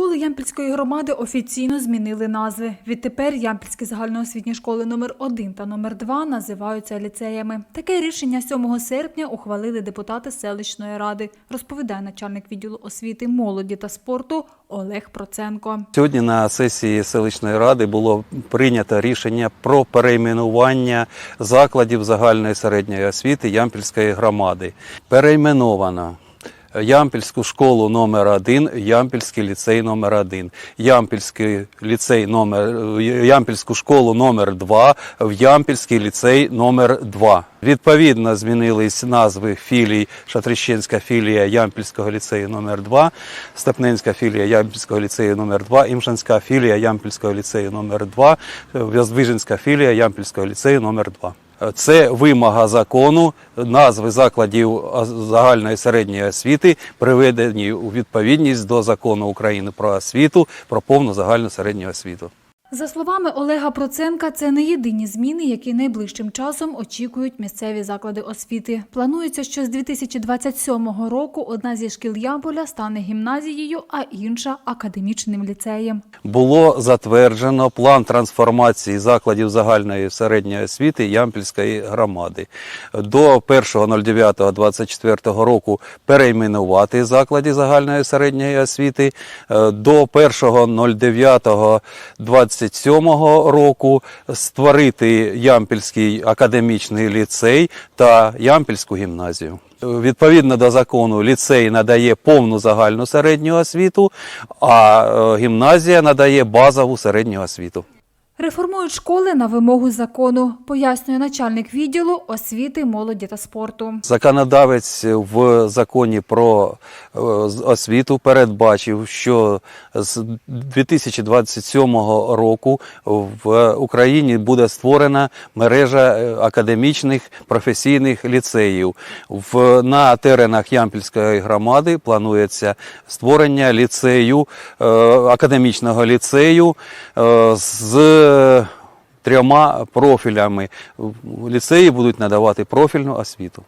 Школи Ямпільської громади офіційно змінили назви. Відтепер Ямпільські загальноосвітні школи номер 1 та номер 2 називаються ліцеями. Таке рішення 7 серпня ухвалили депутати селищної ради, розповідає начальник відділу освіти, молоді та спорту Олег Проценко. Сьогодні на сесії селищної ради було прийнято рішення про перейменування закладів загальної середньої освіти Ямпільської громади. Перейменовано Ямпільську школу номер 1 Ямпільський ліцей номер 1 Ямпільський ліцей номер Ямпільську школу номер 2 в Ямпільський ліцей номер 2 Відповідно змінились назви філій. Шатрищенська філія Ямпільського ліцею номер 2 Степненська філія Ямпільського ліцею номер 2 Імшанська філія Ямпільського ліцею номер 2 Воздвиженська філія Ямпільського ліцею номер 2 це вимога закону, назви закладів загальної середньої освіти приведені у відповідність до закону України про освіту, про повну загальну середню освіту. За словами Олега Проценка, це не єдині зміни, які найближчим часом очікують місцеві заклади освіти. Планується, що з 2027 року одна зі шкіл Ямполя стане гімназією, а інша академічним ліцеєм. Було затверджено план трансформації закладів загальної середньої освіти Ямпільської громади. До 1.09.24 року перейменувати заклади загальної середньої освіти. Е, до 1.09.24 1937 року створити Ямпільський академічний ліцей та Ямпільську гімназію. Відповідно до закону, ліцей надає повну загальну середню освіту, а е, гімназія надає базову середню освіту. Реформують школи на вимогу закону, пояснює начальник відділу освіти, молоді та спорту. Законодавець в законі про е, освіту передбачив, що з 2027 року в Україні буде створена мережа е, академічних професійних ліцеїв. В, на теренах Ямпільської громади планується створення ліцею, е, академічного ліцею з трьома профілями. Ліцеї будуть надавати профільну освіту.